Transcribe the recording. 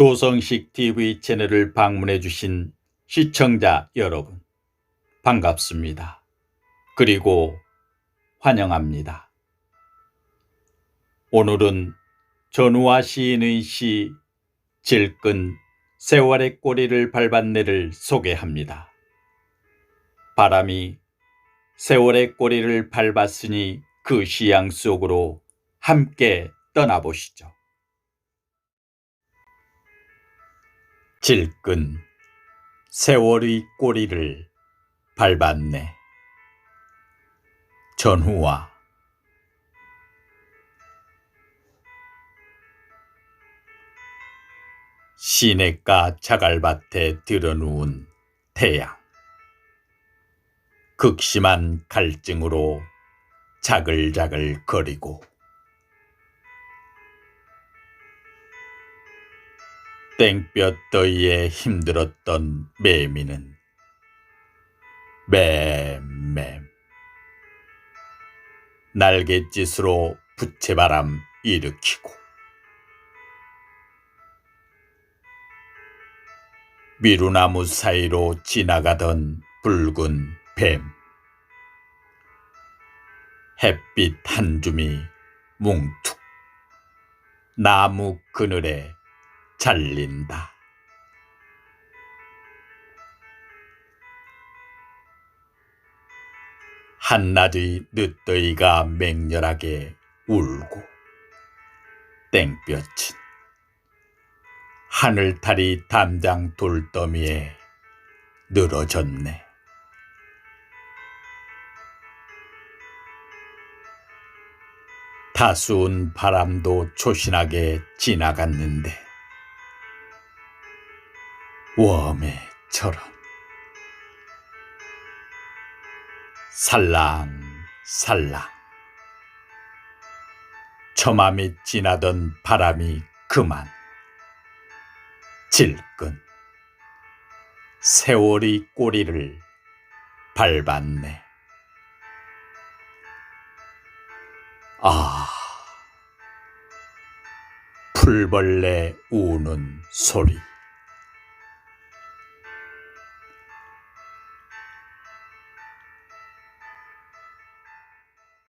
조성식 TV 채널을 방문해 주신 시청자 여러분, 반갑습니다. 그리고 환영합니다. 오늘은 전우화 시인의 시 질끈 세월의 꼬리를 밟았네를 소개합니다. 바람이 세월의 꼬리를 밟았으니 그 시양 속으로 함께 떠나보시죠. 질끈 세월의 꼬리를 밟았네. 전후와 시냇가 자갈밭에 들어누운 태양. 극심한 갈증으로 자글자글 거리고 땡볕 더위에 힘들었던 매미는 맴맴. 날갯짓으로 부채바람 일으키고 미루나무 사이로 지나가던 붉은 뱀. 햇빛 한 줌이 뭉툭 나무 그늘에 잘린다. 한낮의 늦더위가 맹렬하게 울고 땡볕은 하늘탈이 담장 돌더미에 늘어졌네. 다수운 바람도 초신하게 지나갔는데 웜에처럼 살랑살랑 처맘이 지나던 바람이 그만 질끈 세월이 꼬리를 밟았네. 아, 풀벌레 우는 소리.